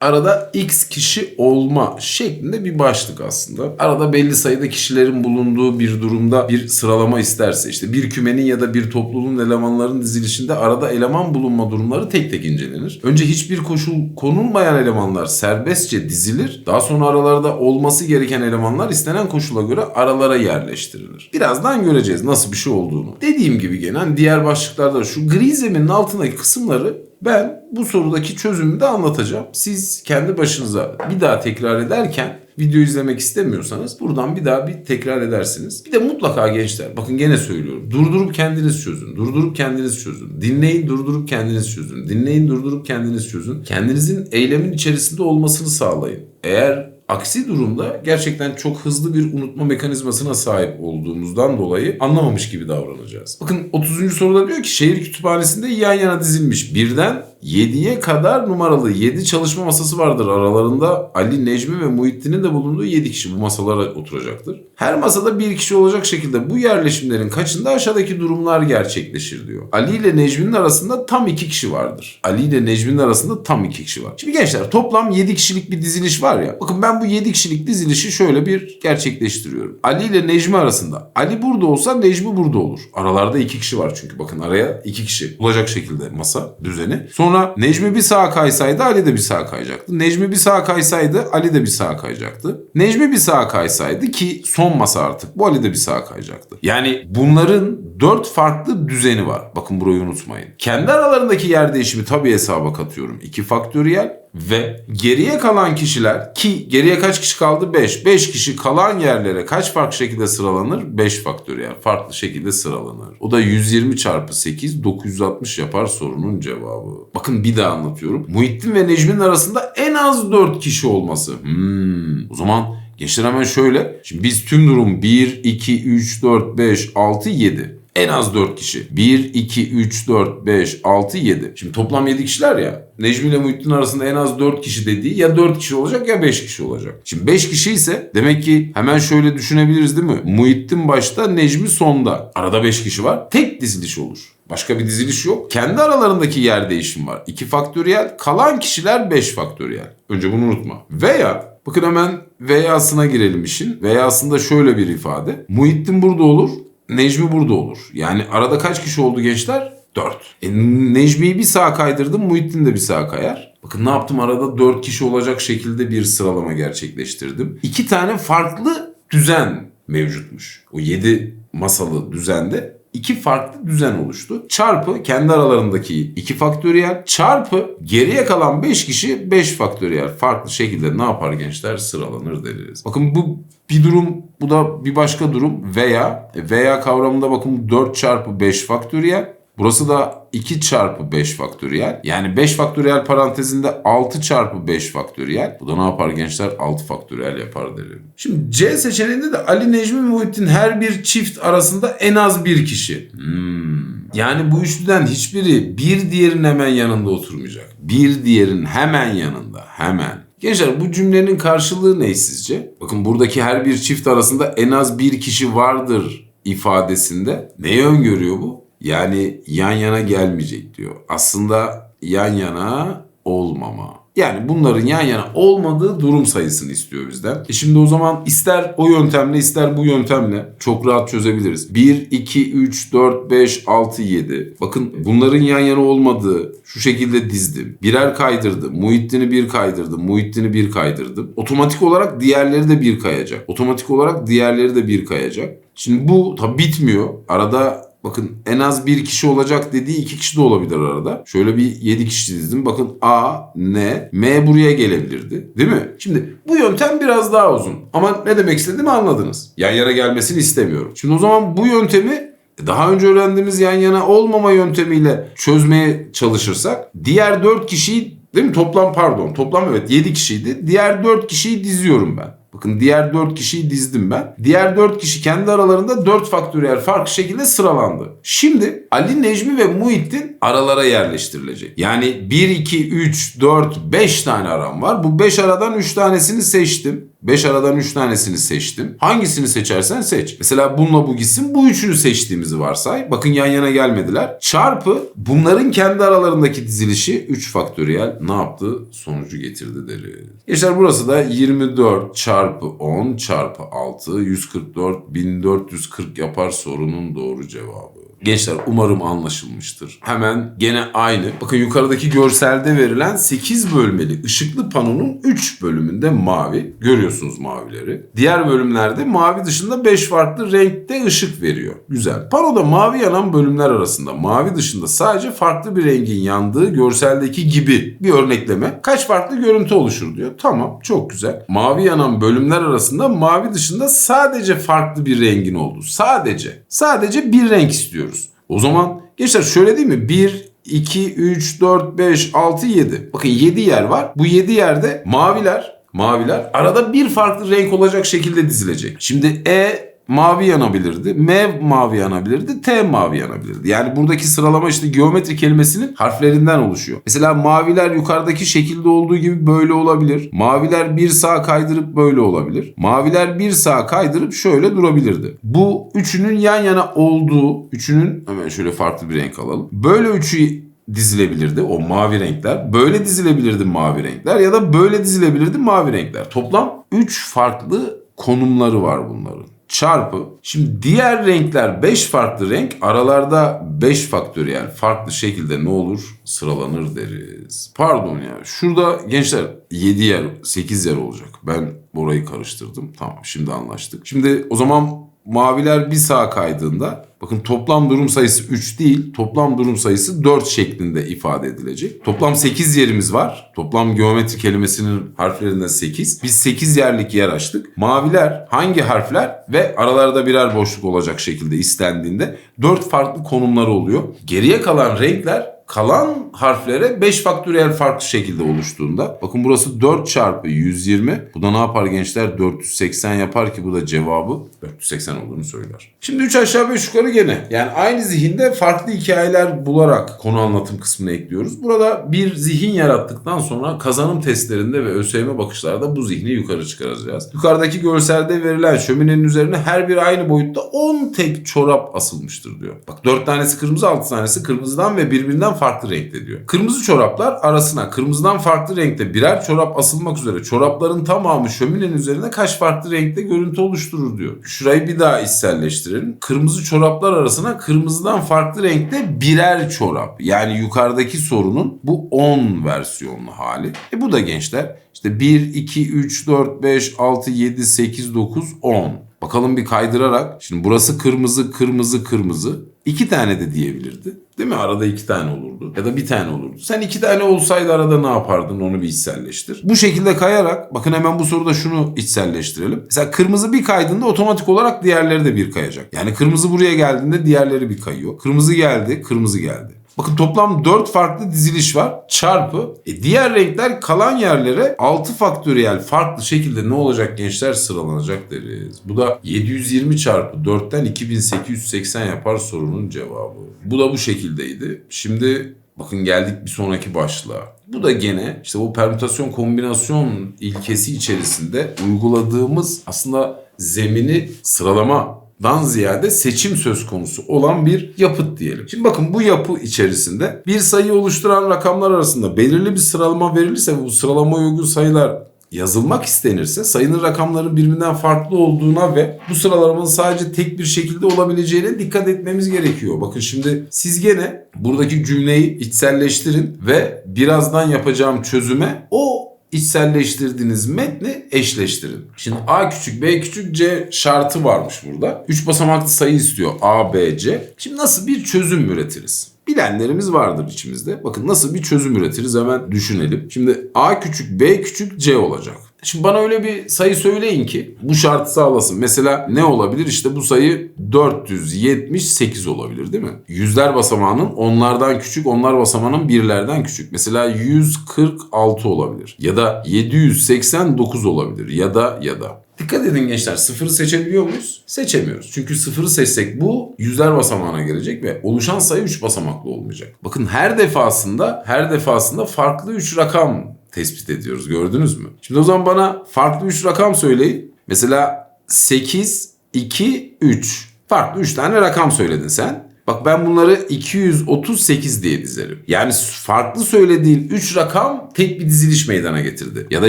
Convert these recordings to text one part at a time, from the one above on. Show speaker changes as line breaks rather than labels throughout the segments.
Arada x kişi olma şeklinde bir başlık aslında. Arada belli sayıda kişilerin bulunduğu bir durumda bir sıralama isterse işte bir kümenin ya da bir topluluğun elemanların dizilişinde arada eleman bulunma durumları tek tek incelenir. Önce hiçbir koşul konulmayan elemanlar serbestçe dizilir. Daha sonra aralarda olması gereken elemanlar istenen koşula göre aralara yerleştirilir. Birazdan göreceğiz nasıl bir şey olduğunu. Dediğim gibi gene hani diğer başlıklarda şu gri zeminin altındaki kısımları ben bu sorudaki çözümü de anlatacağım. Siz kendi başınıza bir daha tekrar ederken video izlemek istemiyorsanız buradan bir daha bir tekrar edersiniz. Bir de mutlaka gençler bakın gene söylüyorum. Durdurup kendiniz çözün. Durdurup kendiniz çözün. Dinleyin durdurup kendiniz çözün. Dinleyin durdurup kendiniz çözün. Kendinizin eylemin içerisinde olmasını sağlayın. Eğer Aksi durumda gerçekten çok hızlı bir unutma mekanizmasına sahip olduğumuzdan dolayı anlamamış gibi davranacağız. Bakın 30. soruda diyor ki şehir kütüphanesinde yan yana dizilmiş birden 7'ye kadar numaralı 7 çalışma masası vardır. Aralarında Ali, Necmi ve Muhittin'in de bulunduğu 7 kişi bu masalara oturacaktır. Her masada bir kişi olacak şekilde bu yerleşimlerin kaçında aşağıdaki durumlar gerçekleşir diyor. Ali ile Necmi'nin arasında tam 2 kişi vardır. Ali ile Necmi'nin arasında tam 2 kişi var. Şimdi gençler toplam 7 kişilik bir diziliş var ya. Bakın ben bu 7 kişilik dizilişi şöyle bir gerçekleştiriyorum. Ali ile Necmi arasında. Ali burada olsa Necmi burada olur. Aralarda 2 kişi var çünkü bakın araya 2 kişi olacak şekilde masa düzeni. Sonra Necmi bir sağa kaysaydı Ali de bir sağa kayacaktı. Necmi bir sağa kaysaydı Ali de bir sağa kayacaktı. Necmi bir sağa kaysaydı ki son masa artık bu Ali de bir sağa kayacaktı. Yani bunların dört farklı düzeni var. Bakın burayı unutmayın. Kendi aralarındaki yer değişimi tabii hesaba katıyorum. 2 faktöriyel ve geriye kalan kişiler ki geriye kaç kişi kaldı? 5. 5 kişi kalan yerlere kaç farklı şekilde sıralanır? 5 faktöriyel farklı şekilde sıralanır. O da 120 çarpı 8 960 yapar sorunun cevabı. Bakın bir daha anlatıyorum. Muhittin ve Necmi'nin arasında en az 4 kişi olması. Hmm. O zaman gençler hemen şöyle. Şimdi biz tüm durum 1, 2, 3, 4, 5, 6, 7. En az 4 kişi. 1, 2, 3, 4, 5, 6, 7. Şimdi toplam 7 kişiler ya. Necmi ile Muhittin arasında en az 4 kişi dediği ya 4 kişi olacak ya 5 kişi olacak. Şimdi 5 kişi ise demek ki hemen şöyle düşünebiliriz değil mi? Muhittin başta Necmi sonda. Arada 5 kişi var. Tek diziliş olur. Başka bir diziliş yok. Kendi aralarındaki yer değişim var. 2 faktöriyel. Kalan kişiler 5 faktöriyel. Önce bunu unutma. Veya bakın hemen veya'sına girelim işin. Veya'sında şöyle bir ifade. Muhittin burada olur. Necmi burada olur. Yani arada kaç kişi oldu gençler? 4. E, Necmi'yi bir sağa kaydırdım, Muhittin de bir sağa kayar. Bakın ne yaptım arada 4 kişi olacak şekilde bir sıralama gerçekleştirdim. İki tane farklı düzen mevcutmuş. O 7 masalı düzende iki farklı düzen oluştu. Çarpı kendi aralarındaki 2 faktöriyel çarpı geriye kalan 5 kişi 5 faktöriyel farklı şekilde ne yapar gençler sıralanır deriz. Bakın bu bir durum bu da bir başka durum veya e, veya kavramında bakın 4 çarpı 5 faktöriyel Burası da 2 çarpı 5 faktöriyel. Yani 5 faktöriyel parantezinde 6 çarpı 5 faktöriyel. Bu da ne yapar gençler? 6 faktöriyel yapar derim. Şimdi C seçeneğinde de Ali Necmi Muhittin her bir çift arasında en az bir kişi. Hmm. Yani bu üçlüden hiçbiri bir diğerinin hemen yanında oturmayacak. Bir diğerin hemen yanında. Hemen. Gençler bu cümlenin karşılığı ne sizce? Bakın buradaki her bir çift arasında en az bir kişi vardır ifadesinde. Neyi öngörüyor bu? Yani yan yana gelmeyecek diyor. Aslında yan yana olmama. Yani bunların yan yana olmadığı durum sayısını istiyor bizden. E şimdi o zaman ister o yöntemle ister bu yöntemle çok rahat çözebiliriz. 1, 2, 3, 4, 5, 6, 7. Bakın bunların yan yana olmadığı şu şekilde dizdim. Birer kaydırdım. Muhittin'i bir kaydırdım. Muhittin'i bir kaydırdım. Otomatik olarak diğerleri de bir kayacak. Otomatik olarak diğerleri de bir kayacak. Şimdi bu tabi bitmiyor. Arada Bakın en az bir kişi olacak dediği iki kişi de olabilir arada. Şöyle bir yedi kişi dizdim. Bakın A, N, M buraya gelebilirdi. Değil mi? Şimdi bu yöntem biraz daha uzun. Ama ne demek istediğimi anladınız. Yan yana gelmesini istemiyorum. Şimdi o zaman bu yöntemi daha önce öğrendiğimiz yan yana olmama yöntemiyle çözmeye çalışırsak diğer dört kişiyi değil mi? Toplam pardon. Toplam evet 7 kişiydi. Diğer 4 kişiyi diziyorum ben. Bakın diğer 4 kişiyi dizdim ben. Diğer 4 kişi kendi aralarında 4 faktöriyel farklı şekilde sıralandı. Şimdi Ali, Necmi ve Muhittin aralara yerleştirilecek. Yani 1, 2, 3, 4, 5 tane aram var. Bu 5 aradan 3 tanesini seçtim. 5 aradan 3 tanesini seçtim. Hangisini seçersen seç. Mesela bununla bu gitsin. Bu üçünü seçtiğimizi varsay. Bakın yan yana gelmediler. Çarpı bunların kendi aralarındaki dizilişi 3 faktöriyel ne yaptı? Sonucu getirdi deriz. Gençler burası da 24 çarpı 10 çarpı 6 144 1440 yapar sorunun doğru cevabı. Gençler umarım anlaşılmıştır. Hemen gene aynı. Bakın yukarıdaki görselde verilen 8 bölmeli ışıklı panonun 3 bölümünde mavi. Görüyorsunuz mavileri. Diğer bölümlerde mavi dışında 5 farklı renkte ışık veriyor. Güzel. Panoda mavi yanan bölümler arasında mavi dışında sadece farklı bir rengin yandığı görseldeki gibi bir örnekleme kaç farklı görüntü oluşur diyor. Tamam çok güzel. Mavi yanan bölümler arasında mavi dışında sadece farklı bir rengin olduğu. Sadece. Sadece bir renk istiyoruz. O zaman gençler şöyle değil mi? 1, 2, 3, 4, 5, 6, 7. Bakın 7 yer var. Bu 7 yerde maviler, maviler arada bir farklı renk olacak şekilde dizilecek. Şimdi E mavi yanabilirdi. M mavi yanabilirdi. T mavi yanabilirdi. Yani buradaki sıralama işte geometri kelimesinin harflerinden oluşuyor. Mesela maviler yukarıdaki şekilde olduğu gibi böyle olabilir. Maviler bir sağ kaydırıp böyle olabilir. Maviler bir sağ kaydırıp şöyle durabilirdi. Bu üçünün yan yana olduğu, üçünün hemen şöyle farklı bir renk alalım. Böyle üçü dizilebilirdi o mavi renkler. Böyle dizilebilirdi mavi renkler ya da böyle dizilebilirdi mavi renkler. Toplam 3 farklı konumları var bunların çarpı. Şimdi diğer renkler 5 farklı renk aralarda 5 faktöriyel farklı şekilde ne olur? Sıralanır deriz. Pardon ya şurada gençler 7 yer 8 yer olacak. Ben orayı karıştırdım. Tamam şimdi anlaştık. Şimdi o zaman maviler bir sağa kaydığında bakın toplam durum sayısı 3 değil toplam durum sayısı 4 şeklinde ifade edilecek. Toplam 8 yerimiz var. Toplam geometri kelimesinin harflerinden 8. Biz 8 yerlik yer açtık. Maviler hangi harfler ve aralarda birer boşluk olacak şekilde istendiğinde 4 farklı konumları oluyor. Geriye kalan renkler kalan harflere 5 faktöriyel farklı şekilde oluştuğunda bakın burası 4 çarpı 120 bu da ne yapar gençler 480 yapar ki bu da cevabı 480 olduğunu söyler. Şimdi 3 aşağı 5 yukarı gene yani aynı zihinde farklı hikayeler bularak konu anlatım kısmını ekliyoruz. Burada bir zihin yarattıktan sonra kazanım testlerinde ve ÖSYM bakışlarda bu zihni yukarı çıkaracağız. Yukarıdaki görselde verilen şöminenin üzerine her bir aynı boyutta 10 tek çorap asılmıştır diyor. Bak 4 tanesi kırmızı 6 tanesi kırmızıdan ve birbirinden farklı renkte diyor. Kırmızı çoraplar arasına kırmızıdan farklı renkte birer çorap asılmak üzere çorapların tamamı şöminenin üzerine kaç farklı renkte görüntü oluşturur diyor. Şurayı bir daha içselleştirelim. Kırmızı çoraplar arasına kırmızıdan farklı renkte birer çorap. Yani yukarıdaki sorunun bu 10 versiyonlu hali. E bu da gençler işte 1, 2, 3, 4, 5, 6, 7, 8, 9, 10. Bakalım bir kaydırarak. Şimdi burası kırmızı, kırmızı, kırmızı. İki tane de diyebilirdi. Değil mi? Arada iki tane olurdu. Ya da bir tane olurdu. Sen iki tane olsaydı arada ne yapardın onu bir içselleştir. Bu şekilde kayarak bakın hemen bu soruda şunu içselleştirelim. Mesela kırmızı bir kaydığında otomatik olarak diğerleri de bir kayacak. Yani kırmızı buraya geldiğinde diğerleri bir kayıyor. Kırmızı geldi, kırmızı geldi. Bakın toplam 4 farklı diziliş var. Çarpı. E diğer renkler kalan yerlere 6 faktöriyel farklı şekilde ne olacak gençler sıralanacak deriz. Bu da 720 çarpı 4'ten 2880 yapar sorunun cevabı. Bu da bu şekildeydi. Şimdi bakın geldik bir sonraki başlığa. Bu da gene işte bu permütasyon kombinasyon ilkesi içerisinde uyguladığımız aslında zemini sıralama dan ziyade seçim söz konusu olan bir yapıt diyelim. Şimdi bakın bu yapı içerisinde bir sayı oluşturan rakamlar arasında belirli bir sıralama verilirse ve bu sıralama uygun sayılar yazılmak istenirse sayının rakamların birbirinden farklı olduğuna ve bu sıralamanın sadece tek bir şekilde olabileceğine dikkat etmemiz gerekiyor. Bakın şimdi siz gene buradaki cümleyi içselleştirin ve birazdan yapacağım çözüme o içselleştirdiğiniz metni eşleştirin. Şimdi A küçük B küçük C şartı varmış burada. 3 basamaklı sayı istiyor A, B, C. Şimdi nasıl bir çözüm üretiriz? Bilenlerimiz vardır içimizde. Bakın nasıl bir çözüm üretiriz hemen düşünelim. Şimdi A küçük B küçük C olacak. Şimdi bana öyle bir sayı söyleyin ki bu şartı sağlasın. Mesela ne olabilir? İşte bu sayı 478 olabilir değil mi? Yüzler basamağının onlardan küçük, onlar basamağının birlerden küçük. Mesela 146 olabilir. Ya da 789 olabilir. Ya da ya da. Dikkat edin gençler sıfırı seçebiliyor muyuz? Seçemiyoruz. Çünkü sıfırı seçsek bu yüzler basamağına gelecek ve oluşan sayı 3 basamaklı olmayacak. Bakın her defasında her defasında farklı 3 rakam tespit ediyoruz. Gördünüz mü? Şimdi o zaman bana farklı 3 rakam söyleyin. Mesela 8, 2, 3. Farklı 3 tane rakam söyledin sen. Bak ben bunları 238 diye dizerim. Yani farklı söylediğin 3 rakam tek bir diziliş meydana getirdi. Ya da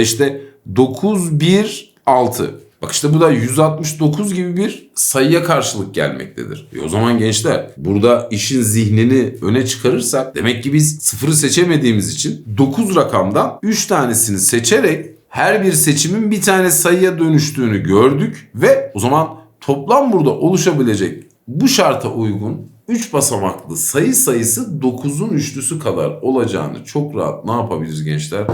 işte 9, 1, 6. Bak işte bu da 169 gibi bir sayıya karşılık gelmektedir. E o zaman gençler burada işin zihnini öne çıkarırsak demek ki biz sıfırı seçemediğimiz için 9 rakamdan 3 tanesini seçerek her bir seçimin bir tane sayıya dönüştüğünü gördük ve o zaman toplam burada oluşabilecek bu şarta uygun 3 basamaklı sayı sayısı 9'un üçlüsü kadar olacağını çok rahat ne yapabiliriz gençler?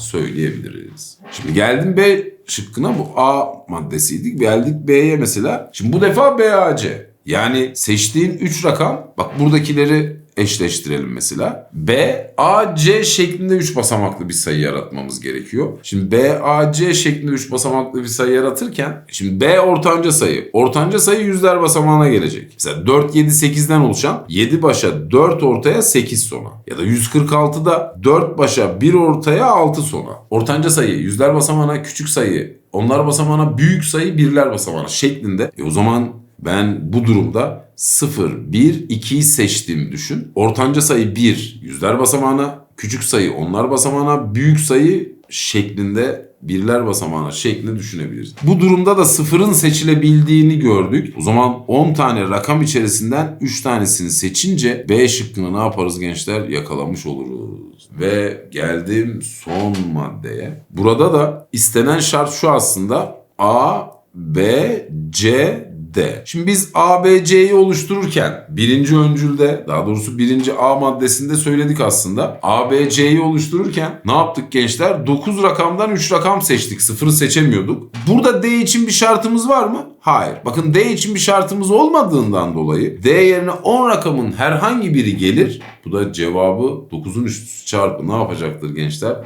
Söyleyebiliriz. Şimdi geldim B şıkkına bu A maddesiydi. Geldik B'ye mesela. Şimdi bu defa BAC. Yani seçtiğin 3 rakam bak buradakileri eşleştirelim mesela. B, A, C şeklinde 3 basamaklı bir sayı yaratmamız gerekiyor. Şimdi B, A, C şeklinde 3 basamaklı bir sayı yaratırken şimdi B ortanca sayı. Ortanca sayı yüzler basamağına gelecek. Mesela 4, 7, 8'den oluşan 7 başa 4 ortaya 8 sona. Ya da 146'da 4 başa 1 ortaya 6 sona. Ortanca sayı yüzler basamağına küçük sayı onlar basamağına büyük sayı birler basamağına şeklinde. E o zaman ben bu durumda 0, 1, 2'yi seçtiğimi düşün. Ortanca sayı 1 yüzler basamağına, küçük sayı onlar basamağına, büyük sayı şeklinde birler basamağına şeklinde düşünebiliriz. Bu durumda da sıfırın seçilebildiğini gördük. O zaman 10 tane rakam içerisinden 3 tanesini seçince B şıkkını ne yaparız gençler? Yakalamış oluruz. Ve geldim son maddeye. Burada da istenen şart şu aslında A, B, C, D. Şimdi biz A, oluştururken birinci öncülde daha doğrusu birinci A maddesinde söyledik aslında. A, oluştururken ne yaptık gençler? 9 rakamdan 3 rakam seçtik. Sıfırı seçemiyorduk. Burada D için bir şartımız var mı? Hayır. Bakın D için bir şartımız olmadığından dolayı D yerine 10 rakamın herhangi biri gelir. Bu da cevabı 9'un üstü çarpı ne yapacaktır gençler?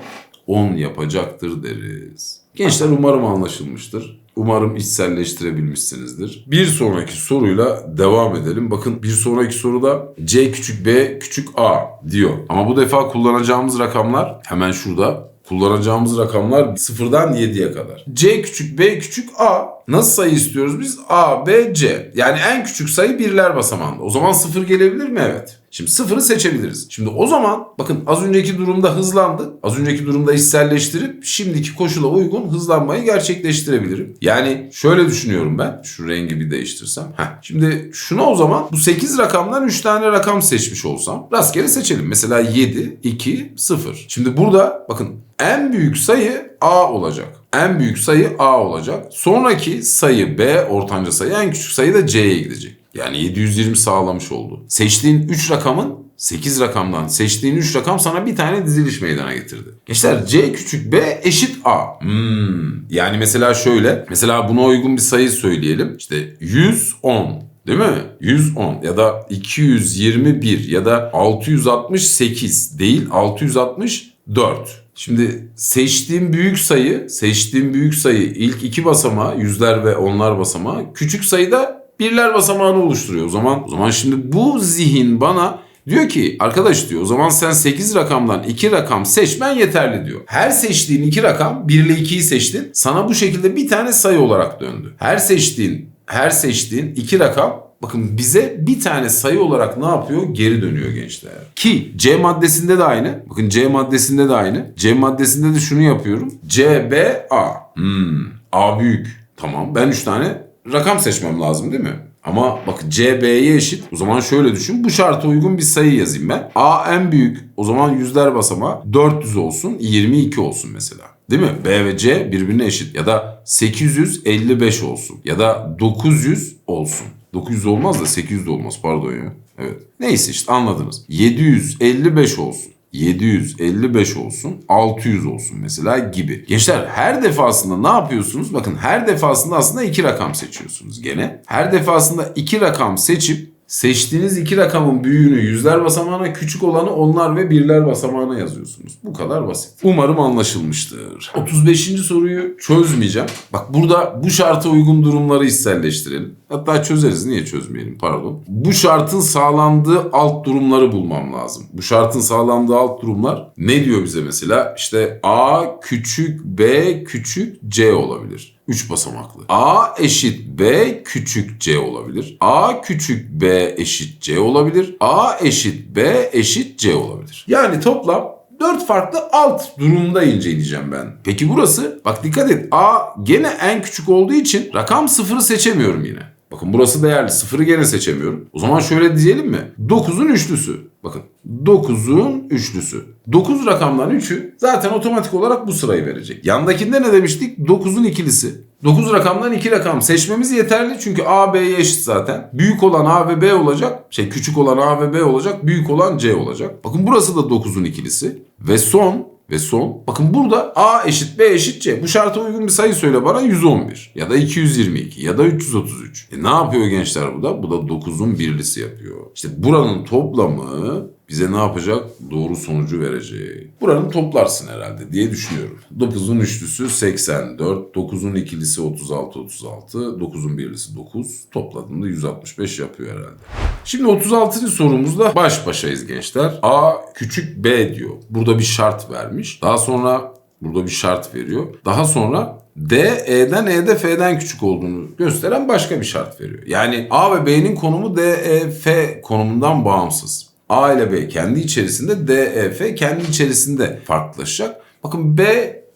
10 yapacaktır deriz. Gençler umarım anlaşılmıştır. Umarım içselleştirebilmişsinizdir. Bir sonraki soruyla devam edelim. Bakın bir sonraki soruda C küçük B küçük A diyor. Ama bu defa kullanacağımız rakamlar hemen şurada. Kullanacağımız rakamlar sıfırdan 7'ye kadar. C küçük B küçük A. Nasıl sayı istiyoruz biz? A, B, C. Yani en küçük sayı birler basamağında. O zaman sıfır gelebilir mi? Evet. Şimdi sıfırı seçebiliriz. Şimdi o zaman bakın az önceki durumda hızlandık. Az önceki durumda içselleştirip şimdiki koşula uygun hızlanmayı gerçekleştirebilirim. Yani şöyle düşünüyorum ben. Şu rengi bir değiştirsem. Heh. Şimdi şuna o zaman bu 8 rakamdan 3 tane rakam seçmiş olsam rastgele seçelim. Mesela 7, 2, 0. Şimdi burada bakın en büyük sayı A olacak. En büyük sayı A olacak. Sonraki sayı B, ortanca sayı, en küçük sayı da C'ye gidecek. Yani 720 sağlamış oldu. Seçtiğin 3 rakamın 8 rakamdan seçtiğin 3 rakam sana bir tane diziliş meydana getirdi. Gençler C küçük B eşit A. Hmm. Yani mesela şöyle. Mesela buna uygun bir sayı söyleyelim. İşte 110. Değil mi? 110 ya da 221 ya da 668 değil 664. Şimdi seçtiğim büyük sayı, seçtiğim büyük sayı ilk iki basamağı yüzler ve onlar basamağı, küçük sayıda birler basamağını oluşturuyor. O zaman o zaman şimdi bu zihin bana diyor ki arkadaş diyor o zaman sen 8 rakamdan 2 rakam seçmen yeterli diyor. Her seçtiğin 2 rakam 1 ile 2'yi seçtin. Sana bu şekilde bir tane sayı olarak döndü. Her seçtiğin her seçtiğin 2 rakam Bakın bize bir tane sayı olarak ne yapıyor? Geri dönüyor gençler. Ki C maddesinde de aynı. Bakın C maddesinde de aynı. C maddesinde de şunu yapıyorum. C, B, A. Hmm, A büyük. Tamam ben 3 tane rakam seçmem lazım değil mi? Ama bak C B'ye eşit. O zaman şöyle düşün. Bu şarta uygun bir sayı yazayım ben. A en büyük. O zaman yüzler basamağı 400 olsun. 22 olsun mesela. Değil mi? B ve C birbirine eşit. Ya da 855 olsun. Ya da 900 olsun. 900 olmaz da 800 de olmaz pardon ya. Evet. Neyse işte anladınız. 755 olsun. 755 olsun, 600 olsun mesela gibi. Gençler her defasında ne yapıyorsunuz? Bakın her defasında aslında iki rakam seçiyorsunuz gene. Her defasında iki rakam seçip Seçtiğiniz iki rakamın büyüğünü yüzler basamağına, küçük olanı onlar ve birler basamağına yazıyorsunuz. Bu kadar basit. Umarım anlaşılmıştır. 35. soruyu çözmeyeceğim. Bak burada bu şarta uygun durumları içselleştirelim. Hatta çözeriz. Niye çözmeyelim? Pardon. Bu şartın sağlandığı alt durumları bulmam lazım. Bu şartın sağlandığı alt durumlar ne diyor bize mesela? İşte A küçük B küçük C olabilir. 3 basamaklı. A eşit B küçük C olabilir. A küçük B eşit C olabilir. A eşit B eşit C olabilir. Yani toplam 4 farklı alt durumda inceleyeceğim ben. Peki burası? Bak dikkat et. A gene en küçük olduğu için rakam sıfırı seçemiyorum yine. Bakın burası değerli. Sıfırı gene seçemiyorum. O zaman şöyle diyelim mi? 9'un üçlüsü. Bakın 9'un üçlüsü. 9 rakamdan 3'ü zaten otomatik olarak bu sırayı verecek. Yandakinde ne demiştik? 9'un ikilisi. 9 rakamdan 2 rakam seçmemiz yeterli çünkü A B'ye eşit zaten. Büyük olan A ve B olacak. Şey küçük olan A ve B olacak. Büyük olan C olacak. Bakın burası da 9'un ikilisi. Ve son ve son. Bakın burada A eşit B eşit C. Bu şarta uygun bir sayı söyle bana 111 ya da 222 ya da 333. E ne yapıyor gençler bu da? Bu da 9'un birlisi yapıyor. İşte buranın toplamı bize ne yapacak? Doğru sonucu verecek. Buranın toplarsın herhalde diye düşünüyorum. 9'un üçlüsü 84, 9'un ikilisi 36, 36, 9'un birlisi 9. Topladığında 165 yapıyor herhalde. Şimdi 36. sorumuzda baş başayız gençler. A küçük B diyor. Burada bir şart vermiş. Daha sonra burada bir şart veriyor. Daha sonra D, E'den E'de F'den küçük olduğunu gösteren başka bir şart veriyor. Yani A ve B'nin konumu D, E, F konumundan bağımsız. A ile B kendi içerisinde, D, E, F kendi içerisinde farklılaşacak. Bakın B,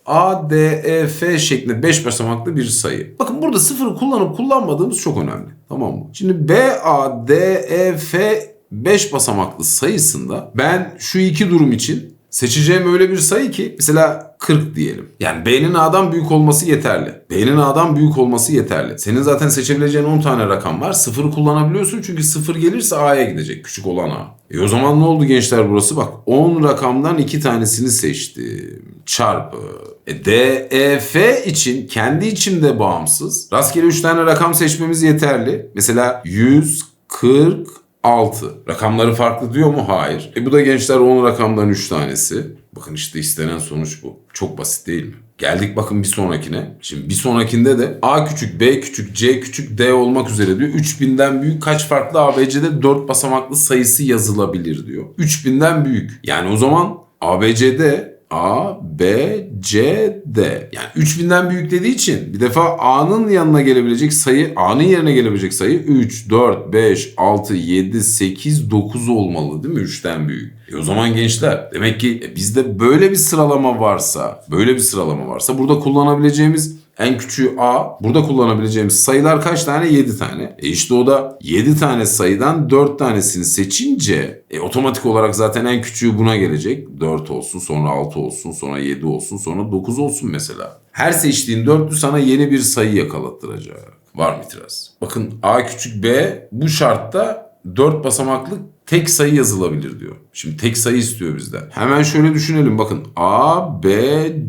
A, D, E, F şeklinde 5 basamaklı bir sayı. Bakın burada sıfırı kullanıp kullanmadığımız çok önemli. Tamam mı? Şimdi B, A, D, E, F 5 basamaklı sayısında ben şu iki durum için Seçeceğim öyle bir sayı ki mesela 40 diyelim. Yani B'nin A'dan büyük olması yeterli. B'nin A'dan büyük olması yeterli. Senin zaten seçebileceğin 10 tane rakam var. Sıfırı kullanabiliyorsun çünkü sıfır gelirse A'ya gidecek. Küçük olan A. E o zaman ne oldu gençler burası? Bak 10 rakamdan 2 tanesini seçtim. Çarpı. E, D, E, F için kendi içimde bağımsız. Rastgele 3 tane rakam seçmemiz yeterli. Mesela 140 6. Rakamları farklı diyor mu? Hayır. E bu da gençler 10 rakamdan 3 tanesi. Bakın işte istenen sonuç bu. Çok basit değil mi? Geldik bakın bir sonrakine. Şimdi bir sonrakinde de A küçük, B küçük, C küçük, D olmak üzere diyor. 3000'den büyük kaç farklı ABC'de 4 basamaklı sayısı yazılabilir diyor. 3000'den büyük. Yani o zaman ABC'de A, B, C, D. Yani 3000'den büyük dediği için bir defa A'nın yanına gelebilecek sayı, A'nın yerine gelebilecek sayı 3, 4, 5, 6, 7, 8, 9 olmalı değil mi? 3'ten büyük. E o zaman gençler demek ki e, bizde böyle bir sıralama varsa, böyle bir sıralama varsa burada kullanabileceğimiz en küçüğü A. Burada kullanabileceğimiz sayılar kaç tane? 7 tane. E işte o da 7 tane sayıdan 4 tanesini seçince e otomatik olarak zaten en küçüğü buna gelecek. 4 olsun, sonra 6 olsun, sonra 7 olsun, sonra 9 olsun mesela. Her seçtiğin dörtlü sana yeni bir sayı yakalattıracak. Var mı itiraz? Bakın A küçük B bu şartta 4 basamaklı tek sayı yazılabilir diyor. Şimdi tek sayı istiyor bizden. Hemen şöyle düşünelim bakın. A, B,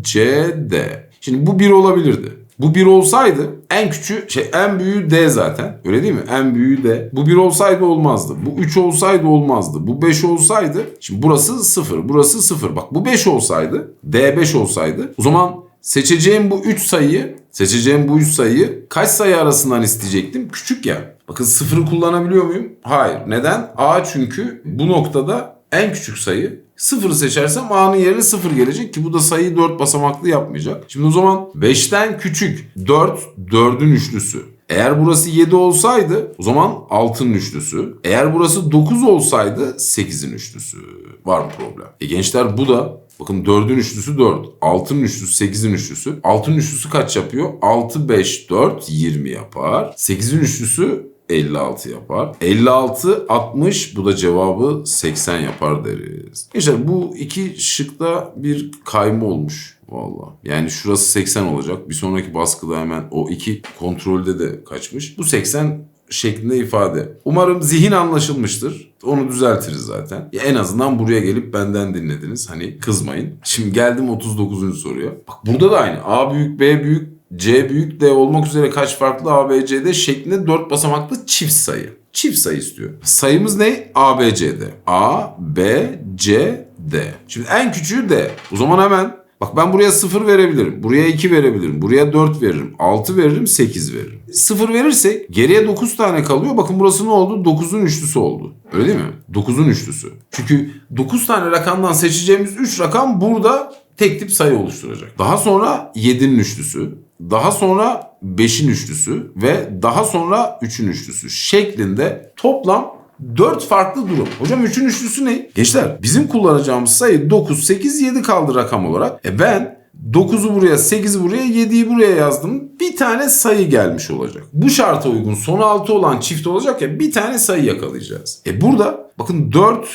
C, D. Şimdi bu 1 olabilirdi. Bu 1 olsaydı en küçüğü şey en büyüğü D zaten. Öyle değil mi? En büyüğü D. Bu 1 olsaydı olmazdı. Bu 3 olsaydı olmazdı. Bu 5 olsaydı şimdi burası 0. Burası 0. Bak bu 5 olsaydı D 5 olsaydı o zaman seçeceğim bu 3 sayıyı seçeceğim bu 3 sayıyı kaç sayı arasından isteyecektim? Küçük ya. Bakın sıfırı kullanabiliyor muyum? Hayır. Neden? A çünkü bu noktada en küçük sayı. Sıfırı seçersem A'nın yerine sıfır gelecek ki bu da sayıyı 4 basamaklı yapmayacak. Şimdi o zaman 5'ten küçük 4, 4'ün üçlüsü. Eğer burası 7 olsaydı o zaman 6'nın üçlüsü. Eğer burası 9 olsaydı 8'in üçlüsü. Var mı problem? E gençler bu da Bakın 4'ün üçlüsü 4. 6'nın üçlüsü 8'in üçlüsü. 6'nın üçlüsü kaç yapıyor? 6, 5, 4, 20 yapar. 8'in üçlüsü 56 yapar. 56, 60 bu da cevabı 80 yapar deriz. Gençler bu iki şıkta bir kayma olmuş. Valla. Yani şurası 80 olacak. Bir sonraki baskıda hemen o iki kontrolde de kaçmış. Bu 80 şeklinde ifade. Umarım zihin anlaşılmıştır. Onu düzeltiriz zaten. Ya en azından buraya gelip benden dinlediniz. Hani kızmayın. Şimdi geldim 39. soruya. Bak burada da aynı. A büyük, B büyük, C büyük D olmak üzere kaç farklı ABCD şeklinde 4 basamaklı çift sayı. Çift sayı istiyor. Sayımız ne? ABCD. A, B, C, D. Şimdi en küçüğü D. O zaman hemen Bak ben buraya 0 verebilirim. Buraya 2 verebilirim. Buraya 4 veririm. 6 veririm. 8 veririm. 0 verirsek geriye 9 tane kalıyor. Bakın burası ne oldu? 9'un üçlüsü oldu. Öyle değil mi? 9'un üçlüsü. Çünkü 9 tane rakamdan seçeceğimiz 3 rakam burada tek tip sayı oluşturacak. Daha sonra 7'nin üçlüsü, daha sonra 5'in üçlüsü ve daha sonra 3'ün üçlüsü şeklinde toplam 4 farklı durum. Hocam 3'ün üçlüsü ne? Gençler bizim kullanacağımız sayı 9, 8, 7 kaldı rakam olarak. E ben 9'u buraya, 8'i buraya, 7'yi buraya yazdım. Bir tane sayı gelmiş olacak. Bu şarta uygun sonu 6 olan çift olacak ya bir tane sayı yakalayacağız. E burada bakın 4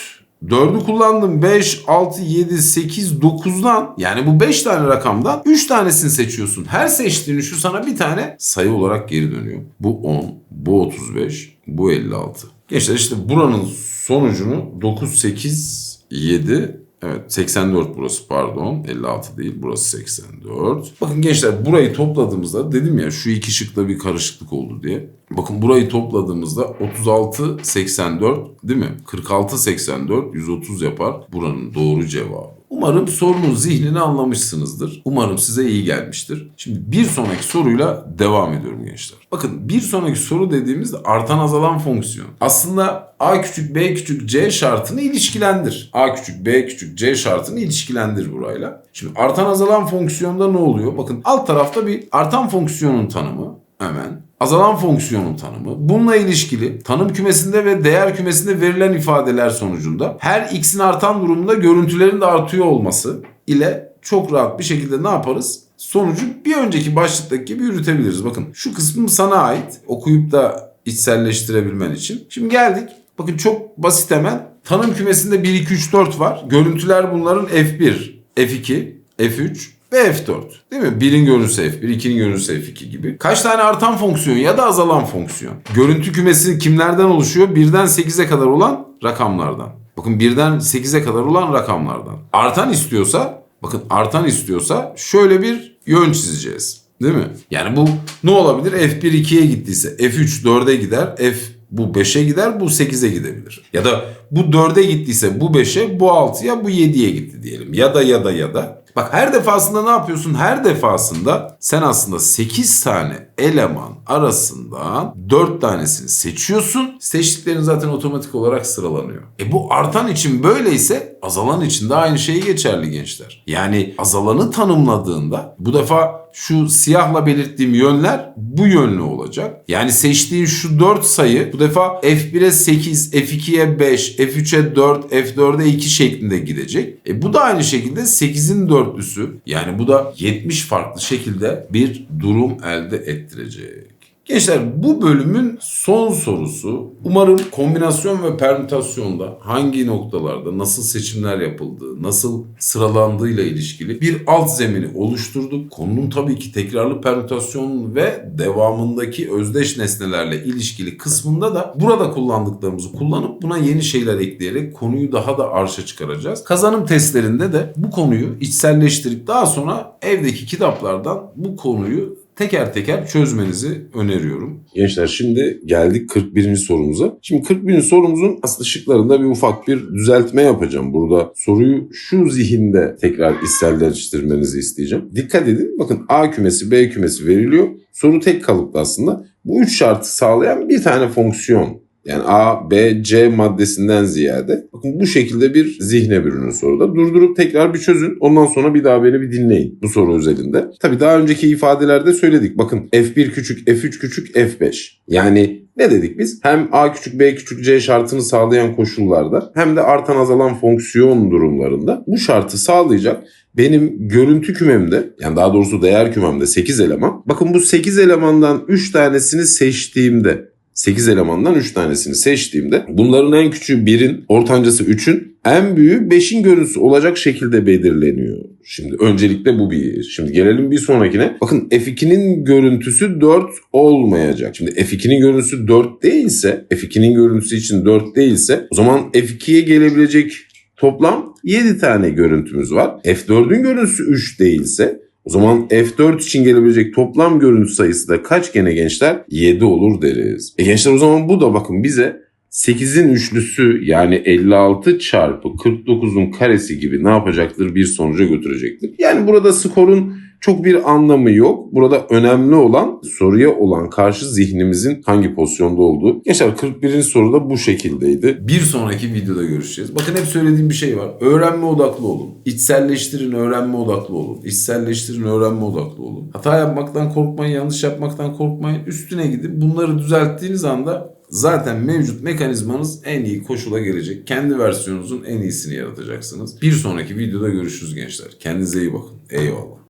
4'ü kullandım. 5, 6, 7, 8, 9'dan yani bu 5 tane rakamdan 3 tanesini seçiyorsun. Her seçtiğin şu sana bir tane sayı olarak geri dönüyor. Bu 10, bu 35, bu 56. Gençler işte buranın sonucunu 9, 8, 7, Evet 84 burası pardon 56 değil burası 84. Bakın gençler burayı topladığımızda dedim ya şu iki şıkta bir karışıklık oldu diye. Bakın burayı topladığımızda 36 84 değil mi? 46 84 130 yapar buranın doğru cevabı. Umarım sorunun zihnini anlamışsınızdır. Umarım size iyi gelmiştir. Şimdi bir sonraki soruyla devam ediyorum gençler. Bakın bir sonraki soru dediğimizde artan azalan fonksiyon. Aslında a küçük b küçük c şartını ilişkilendir. a küçük b küçük c şartını ilişkilendir burayla. Şimdi artan azalan fonksiyonda ne oluyor? Bakın alt tarafta bir artan fonksiyonun tanımı hemen azalan fonksiyonun tanımı. Bununla ilişkili tanım kümesinde ve değer kümesinde verilen ifadeler sonucunda her x'in artan durumunda görüntülerin de artıyor olması ile çok rahat bir şekilde ne yaparız? Sonucu bir önceki başlıktaki gibi yürütebiliriz. Bakın şu kısmım sana ait. Okuyup da içselleştirebilmen için. Şimdi geldik. Bakın çok basit hemen. Tanım kümesinde 1, 2, 3, 4 var. Görüntüler bunların F1, F2, F3, ve F4. Değil mi? 1'in görüntüsü F1, 2'nin görüntüsü F2 gibi. Kaç tane artan fonksiyon ya da azalan fonksiyon? Görüntü kümesi kimlerden oluşuyor? 1'den 8'e kadar olan rakamlardan. Bakın 1'den 8'e kadar olan rakamlardan. Artan istiyorsa, bakın artan istiyorsa şöyle bir yön çizeceğiz. Değil mi? Yani bu ne olabilir? F1 2'ye gittiyse F3 4'e gider. F bu 5'e gider, bu 8'e gidebilir. Ya da bu 4'e gittiyse bu 5'e, bu 6'ya, bu 7'ye gitti diyelim. Ya da ya da ya da. Bak her defasında ne yapıyorsun? Her defasında sen aslında 8 tane eleman arasından 4 tanesini seçiyorsun. Seçtiklerin zaten otomatik olarak sıralanıyor. E bu artan için böyleyse azalan için de aynı şey geçerli gençler. Yani azalanı tanımladığında bu defa şu siyahla belirttiğim yönler bu yönlü olacak. Yani seçtiğin şu 4 sayı bu defa F1'e 8, F2'ye 5, F3'e 4, F4'e 2 şeklinde gidecek. E bu da aynı şekilde 8'in dörtlüsü. Yani bu da 70 farklı şekilde bir durum elde ettirecek. Gençler bu bölümün son sorusu umarım kombinasyon ve permütasyonda hangi noktalarda nasıl seçimler yapıldığı, nasıl sıralandığıyla ilişkili bir alt zemini oluşturduk. Konunun tabii ki tekrarlı permütasyon ve devamındaki özdeş nesnelerle ilişkili kısmında da burada kullandıklarımızı kullanıp buna yeni şeyler ekleyerek konuyu daha da arşa çıkaracağız. Kazanım testlerinde de bu konuyu içselleştirip daha sonra evdeki kitaplardan bu konuyu teker teker çözmenizi öneriyorum. Gençler şimdi geldik 41. sorumuza. Şimdi 41. sorumuzun aslında şıklarında bir ufak bir düzeltme yapacağım. Burada soruyu şu zihinde tekrar içselleştirmenizi isteyeceğim. Dikkat edin bakın A kümesi B kümesi veriliyor. Soru tek kalıplı aslında. Bu üç şartı sağlayan bir tane fonksiyon yani A, B, C maddesinden ziyade. Bakın bu şekilde bir zihne bürünün soruda. Durdurup tekrar bir çözün. Ondan sonra bir daha beni bir dinleyin bu soru özelinde. Tabii daha önceki ifadelerde söyledik. Bakın F1 küçük, F3 küçük, F5. Yani ne dedik biz? Hem A küçük B küçük C şartını sağlayan koşullarda hem de artan azalan fonksiyon durumlarında bu şartı sağlayacak benim görüntü kümemde yani daha doğrusu değer kümemde 8 eleman. Bakın bu 8 elemandan 3 tanesini seçtiğimde 8 elemandan 3 tanesini seçtiğimde bunların en küçüğü 1'in, ortancası 3'ün, en büyüğü 5'in görüntüsü olacak şekilde belirleniyor. Şimdi öncelikle bu bir. Şimdi gelelim bir sonrakine. Bakın F2'nin görüntüsü 4 olmayacak. Şimdi F2'nin görüntüsü 4 değilse, F2'nin görüntüsü için 4 değilse o zaman F2'ye gelebilecek toplam 7 tane görüntümüz var. F4'ün görüntüsü 3 değilse
O zaman F4 için gelebilecek toplam görüntü sayısı da kaç gene gençler? 7 olur deriz. E gençler o zaman bu da bakın bize 8'in üçlüsü yani 56 çarpı 49'un karesi gibi ne yapacaktır? Bir sonuca götürecektir. Yani burada skorun çok bir anlamı yok. Burada önemli olan soruya olan karşı zihnimizin hangi pozisyonda olduğu. Gençler 41. soruda bu şekildeydi.
Bir sonraki videoda görüşeceğiz. Bakın hep söylediğim bir şey var. Öğrenme odaklı olun. İçselleştirin, öğrenme odaklı olun. İçselleştirin, öğrenme odaklı olun. Hata yapmaktan korkmayın, yanlış yapmaktan korkmayın. Üstüne gidin. Bunları düzelttiğiniz anda zaten mevcut mekanizmanız en iyi koşula gelecek. Kendi versiyonunuzun en iyisini yaratacaksınız. Bir sonraki videoda görüşürüz gençler. Kendinize iyi bakın. Eyvallah.